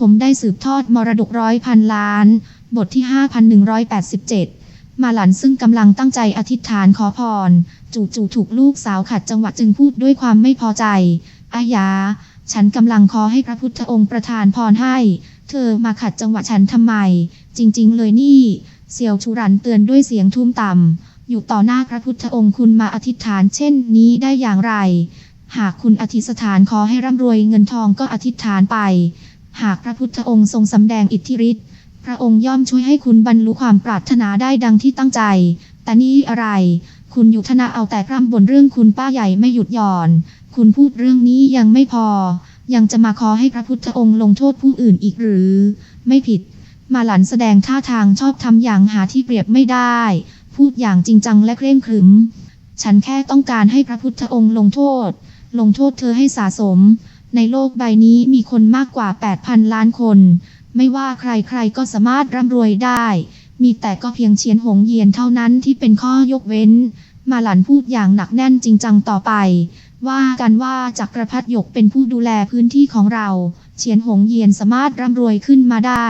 ผมได้สืบทอดมรดกร้อยพันล้าน บทที่ 5187 มาหลันซึ่งกำลังตั้งใจอธิษฐานขอพร จู่ๆถูกลูกสาวขัดจังหวะจึงพูดด้วยความไม่พอใจ อายา ฉันกำลังขอให้พระพุทธองค์ประทานพรให้ เธอมาขัดจังหวะฉันทำไม จริงๆ เลยนี่ เสี่ยวชูรันเตือนด้วยเสียงทุ้มต่ำ อยู่ต่อหน้าพระพุทธองค์คุณมาอธิษฐานเช่นนี้ได้อย่างไร หากคุณอธิษฐานขอให้ร่ำรวยเงินทองก็อธิษฐานไป หากพระพุทธองค์ทรงสำแดงอิทธิฤทธิ์ พระองค์ย่อมช่วยให้คุณบรรลุความปรารถนาได้ดังที่ตั้งใจ แต่นี่อะไร คุณอยู่ทนาเอาแต่ร่ำบนเรื่องคุณป้าใหญ่ไม่หยุดหย่อน คุณพูดเรื่องนี้ยังไม่พอ ยังจะมาขอให้พระพุทธองค์ลงโทษผู้อื่นอีกหรือ ไม่ผิด มาหลันแสดงท่าทางชอบทำอย่างหาที่เปรียบไม่ได้ พูดอย่างจริงจังและเคร่งครึม ฉันแค่ต้องการให้พระพุทธองค์ลงโทษ ลงโทษเธอให้สะสม ในโลกใบนี้มีคนมากกว่า 8,000 ล้านคน ไม่ว่าใครๆก็สามารถร่ำรวยได้ มีแต่ก็เพียงเฉียนหงเยียนเท่านั้นที่เป็นข้อยกเว้น มาหลันพูดอย่างหนักแน่นจริงจังต่อไป ว่ากันว่าจักรพรรดิหยกเป็นผู้ดูแลพื้นที่ของเรา เฉียนหงเยียนสามารถร่ำรวยขึ้นมาได้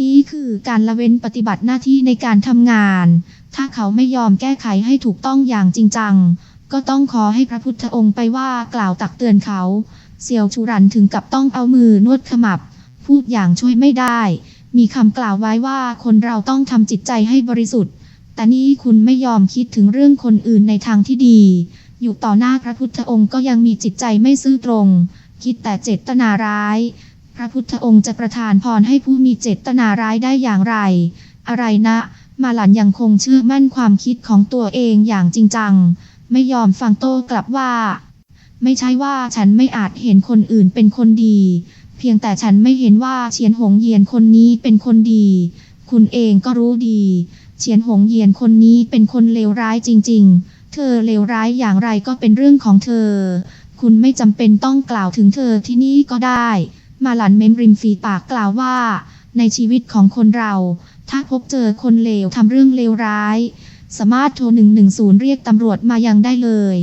นี่คือการละเว้นปฏิบัติหน้าที่ในการทำงาน ถ้าเขาไม่ยอมแก้ไขให้ถูกต้องอย่างจริงจัง ก็ต้องขอให้พระพุทธองค์ไปว่ากล่าวตักเตือนเขา เซียวชูรันถึงกับต้องเอามือนวดขมับ พูดอย่างช่วยไม่ได้ มีคำกล่าวไว้ว่าคนเราต้องทำจิตใจให้บริสุทธิ์ แต่นี่คุณไม่ยอมคิดถึงเรื่องคนอื่นในทางที่ดี อยู่ต่อหน้าพระพุทธองค์ก็ยังมีจิตใจไม่ซื่อตรง คิดแต่เจตนาร้าย พระพุทธองค์จะประทานพรให้ผู้มีเจตนาร้ายได้อย่างไร อะไรนะ มาหลันยังคงเชื่อมั่นความคิดของตัวเองอย่างจริงจัง ไม่ยอมฟังโต้กลับว่า ไม่ใช่ว่าฉันไม่อาจเห็นคนอื่นเป็นคนดี เพียงแต่ฉันไม่เห็นว่าเฉียนหงเยียนคนนี้เป็นคนดี คุณเองก็รู้ดี เฉียนหงเยียนคนนี้เป็นคนเลวร้ายจริง ๆ เธอเลวร้ายอย่างไรก็เป็นเรื่องของเธอ คุณไม่จำเป็นต้องกล่าวถึงเธอที่นี่ก็ได้ มาหลันเม้มริมฝีปากกล่าวว่า ในชีวิตของคนเรา ถ้าพบเจอคนเลวทำเรื่องเลวร้าย สามารถโทร110เรียกตำรวจมายังได้เลย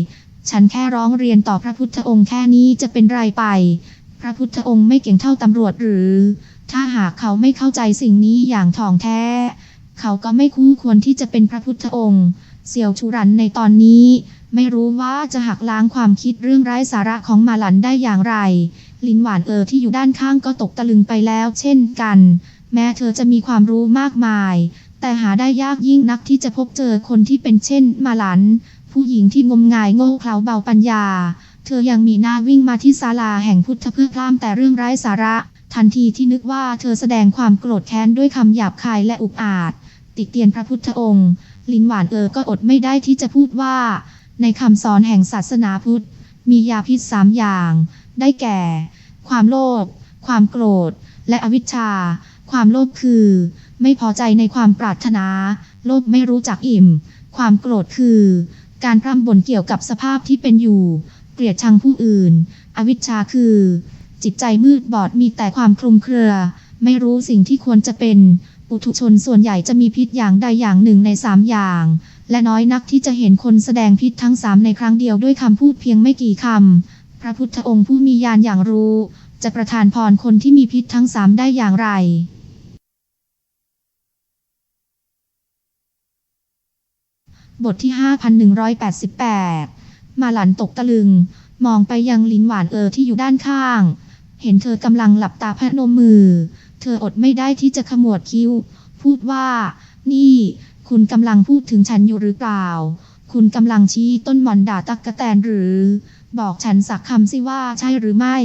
ฉันแค่ร้องเรียนต่อพระพุทธองค์แค่นี้จะเป็นไรไป พระพุทธองค์ไม่เก่งเท่าตำรวจหรือ ถ้าหากเขาไม่เข้าใจสิ่งนี้อย่างถ่องแท้ เขาก็ไม่คู่ควรที่จะเป็นพระพุทธองค์ เสี่ยวชูรันในตอนนี้ ไม่รู้ว่าจะหักล้างความคิดเรื่องไร้สาระของมาหลันได้อย่างไร ลินหวานเออที่อยู่ด้านข้างก็ตกตะลึงไปแล้ว เช่นกัน แม้เธอจะมีความรู้มากมาย แต่หาได้ยากยิ่งนักที่จะพบเจอคนที่เป็นเช่น มาหลัน ผู้หญิงที่งมงายโง่เขลาเบาปัญญา เธอยังมีหน้าวิ่งมาที่ศาลาแห่งพุทธเพื่อพร่ำแต่เรื่องไร้สาระ ทันทีที่นึกว่าเธอแสดงความโกรธแค้นด้วยคำหยาบคายและอุกอาจ ติเตียนพระพุทธองค์ ลินหวานเออก็อดไม่ได้ที่จะพูดว่า ในคำสอนแห่งศาสนาพุทธ มียาพิษสามอย่าง ได้แก่ ความโลภความโกรธ และอวิชชา ความโลภคือ ไม่พอใจในความปรารถนา โลภไม่รู้จักอิ่ม ความโกรธคือ การพร่ำบ่นเกี่ยวกับสภาพที่เป็นอยู่ เกลียดชังผู้อื่น อวิชชาคือ จิตใจมืดบอดมีแต่ความคลุมเครือ ไม่รู้สิ่งที่ควรจะเป็น ปุถุชนส่วนใหญ่จะมีพิษอย่างใดอย่างหนึ่งในสามอย่าง และน้อยนักที่จะเห็นคนแสดงพิษทั้งสามในครั้งเดียวด้วยคำพูดเพียงไม่กี่คำ พระพุทธองค์ผู้มีญาณอย่างรู้ จะประทานพรคนที่มีพิษทั้งสามได้อย่างไร บทที่ 5188 มาหลันตกตะลึง มองไปยังลินหวานเออที่อยู่ด้านข้าง เห็นเธอกำลังหลับตาพนมมือ เธออดไม่ได้ที่จะขมวดคิ้ว พูดว่า นี่ คุณกำลังพูดถึงฉันอยู่หรือเปล่า คุณกำลังชี้ต้นหมอนด่าตักกะแตนหรือ บอกฉันสักคำสิว่าใช่หรือไม่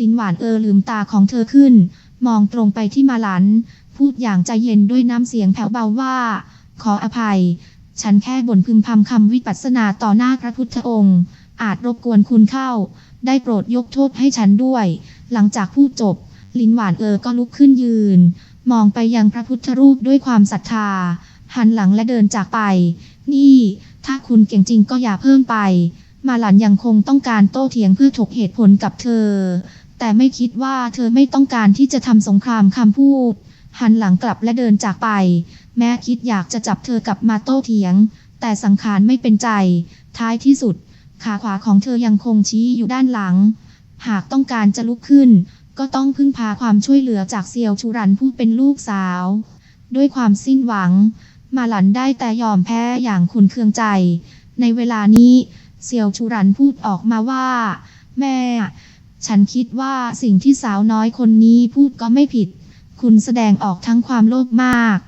ลินหวานเออลืมตาของเธอขึ้น มองตรงไปที่มาหลัน พูดอย่างใจเย็นด้วยน้ำเสียงแผ่วเบาว่า ขออภัย ฉันแค่บ่นพึมพำคำวิปัสสนาต่อหน้าพระพุทธองค์ อาจรบกวนคุณเข้า ได้โปรดยกโทษให้ฉันด้วย หลังจากพูดจบ ลินหวานเออก็ลุกขึ้นยืน มองไปยังพระพุทธรูปด้วยความศรัทธา หันหลังและเดินจากไป นี่ ถ้าคุณเก่งจริงก็อย่าเพิ่มไป มาหลันยังคงต้องการโต้เถียงเพื่อถกเหตุผลกับเธอ แต่ไม่คิดว่าเธอไม่ต้องการที่จะทำสงครามคำพูด หันหลังกลับและเดินจากไป แม้คิดอยากจะจับเธอกลับมาโต้เถียง แต่สังขารไม่เป็นใจ ท้ายที่สุด ขาขวาของเธอยังคงชี้อยู่ด้านหลัง หากต้องการจะลุกขึ้น ก็ต้องพึ่งพาความช่วยเหลือจากเซียวชูรันผู้เป็นลูกสาว ด้วยความสิ้นหวัง มาหลันได้แต่ยอมแพ้อย่างขุนเคืองใจ ในเวลานี้ เซียวชูรันพูดออกมาว่า แม่ ฉันคิดว่าสิ่งที่สาวน้อยคนนี้พูดก็ไม่ผิด คุณแสดงออกทั้งความโลภมาก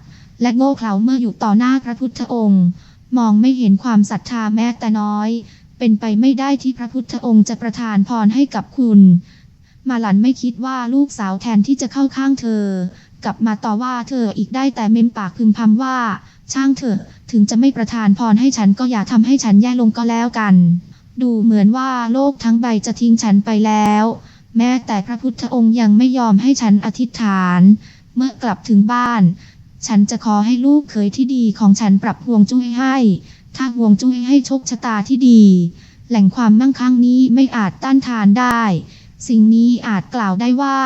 และโง่เขลาเมื่ออยู่ต่อหน้าพระพุทธองค์ มองไม่เห็นความศรัทธาแม้แต่น้อย เป็นไปไม่ได้ที่พระพุทธองค์จะประทานพรให้กับคุณ มาหลันไม่คิดว่าลูกสาวแทนที่จะเข้าข้างเธอ กลับมาต่อว่าเธออีกได้แต่เม้มปากพึมพำว่า ช่างเถอะ ถึงจะไม่ประทานพรให้ฉันก็อย่าทำให้ฉันแย่ลงก็แล้วกัน ดูเหมือนว่าโลกทั้งใบจะทิ้งฉันไปแล้ว แม้แต่พระพุทธองค์ยังไม่ยอมให้ฉันอธิษฐาน เมื่อกลับถึงบ้าน ฉันจะขอให้ลูกเคยที่ดีของฉันปรับห่วงจุ้ยให้ถ้าห่วงจุ้ยให้โชคชะตาที่ดี แหล่งความมั่งคั่งนี้ไม่อาจต้านทานได้ สิ่งนี้อาจกล่าวได้ว่า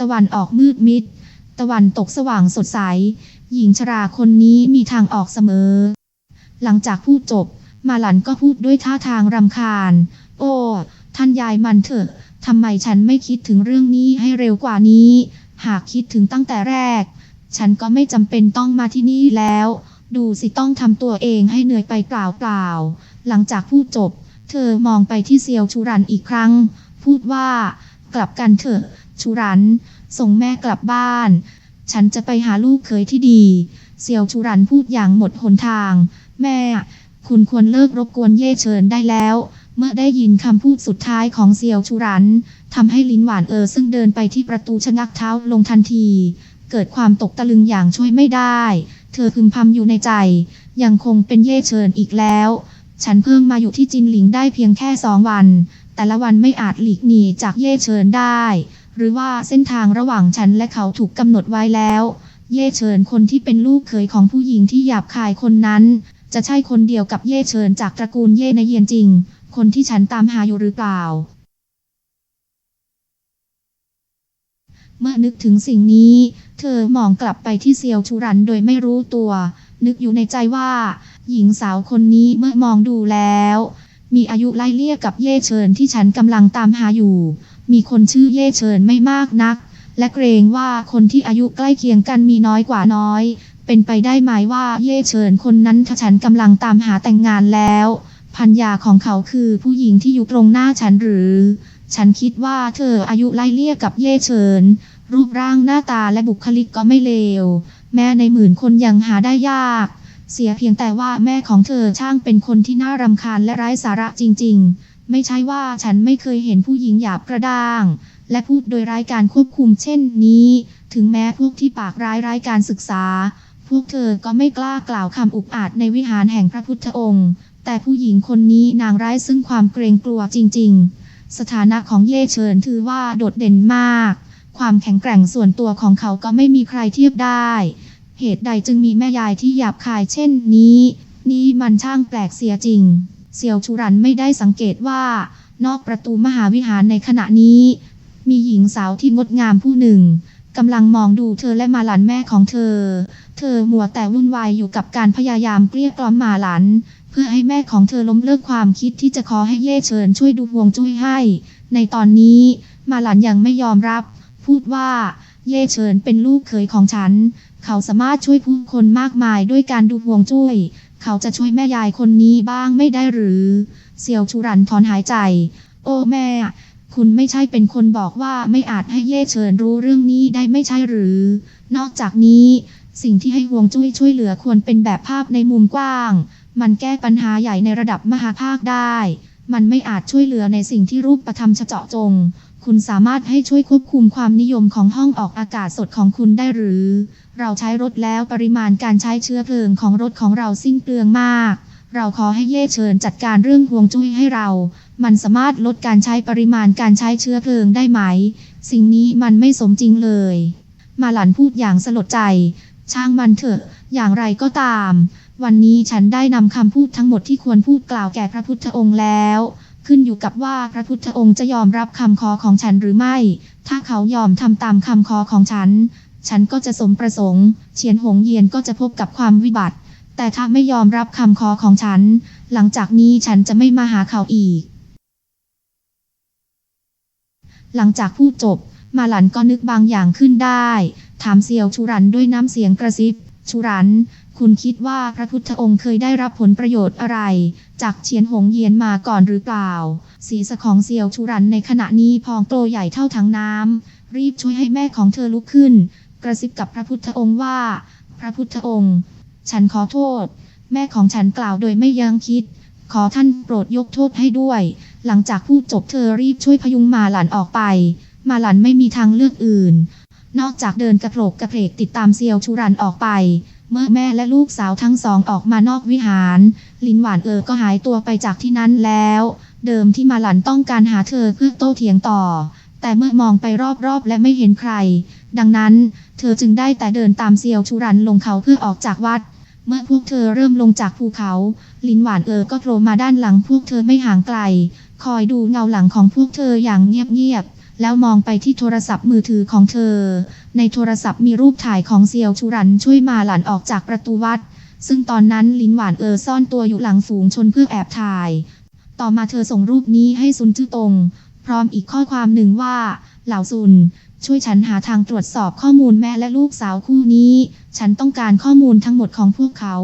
ตะวันออกมืดมิด ตะวันตกสว่างสดใส หญิงชราคนนี้มีทางออกเสมอ หลังจากพูดจบ มาหลันก็พูดด้วยท่าทางรำคาญ โอ้ท่านยายมันเถอะทำไมฉันไม่คิดถึงเรื่องนี้ให้เร็วกว่านี้ หากคิดถึงตั้งแต่แรก ฉันก็ไม่จำเป็นต้องมาที่นี่แล้ว ดูสิต้องทำตัวเองให้เหนื่อยไปเปล่าๆ หลังจากพูดจบ เธอมองไปที่เซียวชูรันอีกครั้ง พูดว่า กลับกันเถอะชูรัน ส่งแม่กลับบ้าน ฉันจะไปหาลูกเคยที่ดี เซียวชูรันพูดอย่างหมดหนทาง แม่ คุณควรเลิกรบกวนเย่เฉินได้แล้วเมื่อได้ยินคำพูดสุดท้ายของเซียวชูรันทำให้ลินหวานเออซึ่งเดินไปที่ประตูชะงักเท้าลงทันที เกิดความตกตะลึงอย่างช่วยไม่ได้ เธอพึมพำอยู่ในใจ ยังคงเป็นเย่เฉินอีกแล้ว ฉันเพิ่งมาอยู่ที่จินหลิงได้เพียงแค่สองวัน แต่ละวันไม่อาจหลีกหนีจากเย่เฉินได้ หรือว่าเส้นทางระหว่างฉันและเขาถูกกำหนดไว้แล้ว เย่เฉินคนที่เป็นลูกเขยของผู้หญิงที่หยาบคายคนนั้น จะใช่คนเดียวกับเย่เฉินจากตระกูลเย่ในเยียนจริง คนที่ฉันตามหาอยู่หรือเปล่า เมื่อนึกถึงสิ่งนี้ เธอมองกลับไปที่เซียวชูรันโดยไม่รู้ตัว นึกอยู่ในใจว่า หญิงสาวคนนี้เมื่อมองดูแล้ว มีอายุไล่เลี่ยกับเย่เฉินที่ฉันกำลังตามหาอยู่ มีคนชื่อเย่เฉินไม่มากนัก และเกรงว่าคนที่อายุใกล้เคียงกันมีน้อยกว่าน้อย เป็นไปได้ไหมว่าเย่เฉินคนนั้นถ้าฉันกำลังตามหาแต่งงานแล้วพันยาของเขาคือผู้หญิงที่อยู่ตรงหน้าฉันหรือ ฉันคิดว่าเธออายุไล่เลี่ยกับเย่เฉิน รูปร่างหน้าตาและบุคลิกก็ไม่เลว แม้ในหมื่นคนยังหาได้ยาก เสียเพียงแต่ว่าแม่ของเธอช่างเป็นคนที่น่ารำคาญและไร้สาระจริง ๆ ไม่ใช่ว่าฉันไม่เคยเห็นผู้หญิงหยาบกระด้าง และพูดโดยรายการควบคุมเช่นนี้ ถึงแม้พวกที่ปากร้ายรายการศึกษา พวกเธอก็ไม่กล้ากล่าวคำอุกอาจในวิหารแห่งพระพุทธองค์ แต่ผู้หญิงคนนี้นางร้ายซึ่งความเกรงกลัวจริง ๆ สถานะของเย่เฉินถือว่าโดดเด่นมาก ความแข็งแกร่งส่วนตัวของเขาก็ไม่มีใครเทียบได้ เหตุใดจึงมีแม่ยายที่หยาบคายเช่นนี้ นี่มันช่างแปลกเสียจริง เซียวชูรันไม่ได้สังเกตว่า นอกประตูมหาวิหารในขณะนี้ มีหญิงสาวที่งดงามผู้หนึ่งกำลังมองดูเธอและมาหลันแม่ของเธอ เธอมัวแต่วุ่นวายอยู่กับการพยายามเกลี้ยกล่อมมาหลัน เพื่อให้แม่ของเธอล้มเลิกความคิดที่จะขอให้เย่เฉินช่วยดูวงจุ้ยให้ ในตอนนี้มาหลันยังไม่ยอมรับ พูดว่า เย่เฉินเป็นลูกเขยของฉัน เขาสามารถช่วยผู้คนมากมายด้วยการดูห่วงจุ้ย เขาจะช่วยแม่ยายคนนี้บ้างไม่ได้หรือเซียวชูรันถอนหายใจ โอ้แม่ คุณไม่ใช่เป็นคนบอกว่าไม่อาจให้เย่เฉินรู้เรื่องนี้ได้ไม่ใช่หรือ นอกจากนี้ สิ่งที่ให้ห่วงจุ้ยช่วยเหลือควรเป็นแบบภาพในมุมกว้าง มันแก้ปัญหาใหญ่ในระดับมหาภาคได้ มันไม่อาจช่วยเหลือในสิ่งที่รูปประธรรมเจาะจง คุณสามารถให้ช่วยควบคุมความนิยมของห้องออกอากาศสดของคุณได้หรือ เราใช้รถแล้วปริมาณการใช้เชื้อเพลิงของรถของเราสิ้นเปลืองมาก เราขอให้เย่เชิญจัดการเรื่องห่วงจุ้ยให้เรา มันสามารถลดการใช้ปริมาณการใช้เชื้อเพลิงได้ไหม สิ่งนี้มันไม่สมจริงเลย มาหลันพูดอย่างสลดใจ ช่างมันเถอะ อย่างไรก็ตาม วันนี้ฉันได้นำคำพูดทั้งหมดที่ควรพูดกล่าวแก่พระพุทธองค์แล้ว ขึ้นอยู่กับว่าพระพุทธองค์จะยอมรับคำขอของฉันหรือไม่ ถ้าเขายอมทำตามคำขอของฉัน ฉันก็จะสมประสงค์ เฉียนหงเยียนก็จะพบกับความวิบัติ แต่ถ้าไม่ยอมรับคำขอของฉัน หลังจากนี้ฉันจะไม่มาหาเขาอีก หลังจากพูดจบ มาหลันก็นึกบางอย่างขึ้นได้ ถามเซียวชูรันด้วยน้ำเสียงกระซิบ ชูรัน คุณคิดว่าพระพุทธองค์เคยได้รับผลประโยชน์อะไร จากเฉียนหงเยียนมาก่อนหรือเปล่า ศีรษะของเซียวชูรันในขณะนี้พองโตใหญ่เท่าถังน้ำ รีบช่วยให้แม่ของเธอลุกขึ้น กระซิบกับพระพุทธองค์ว่า พระพุทธองค์ ฉันขอโทษ แม่ของฉันกล่าวโดยไม่ยังคิด ขอท่านโปรดยกโทษให้ด้วย หลังจากพูดจบเธอรีบช่วยพยุงมาหลันออกไป มาหลันไม่มีทางเลือกอื่น นอกจากเดินกระโผกกระเพกติดตามเซียวชูรันออกไป เมื่อแม่และลูกสาวทั้งสองออกมานอกวิหาร ลินหวานเออก็หายตัวไปจากที่นั้นแล้ว เดิมที่มาหลันต้องการหาเธอเพื่อโต้เถียงต่อ แต่เมื่อมองไปรอบๆและไม่เห็นใคร ดังนั้น เธอจึงได้แต่เดินตามเซียวชูรันลงเขาเพื่อออกจากวัด เมื่อพวกเธอเริ่มลงจากภูเขา ลินหวานเออก็โผล่มาด้านหลังพวกเธอไม่ห่างไกล คอยดูเงาหลังของพวกเธออย่างเงียบๆ แล้วมองไปที่โทรศัพท์มือถือของเธอ ในโทรศัพท์มีรูปถ่ายของเซียวชูรันช่วยมาหลันออกจากประตูวัด ซึ่งตอนนั้นลินหวานเออซ่อนตัวอยู่หลังฝูงชนเพื่อแอบถ่าย ต่อมาเธอส่งรูปนี้ให้ซุนจื้อตง พร้อมอีกข้อความหนึ่งว่า เหล่าซุน ช่วยฉันหาทางตรวจสอบข้อมูลแม่และลูกสาวคู่นี้ ฉันต้องการข้อมูลทั้งหมดของพวกเขา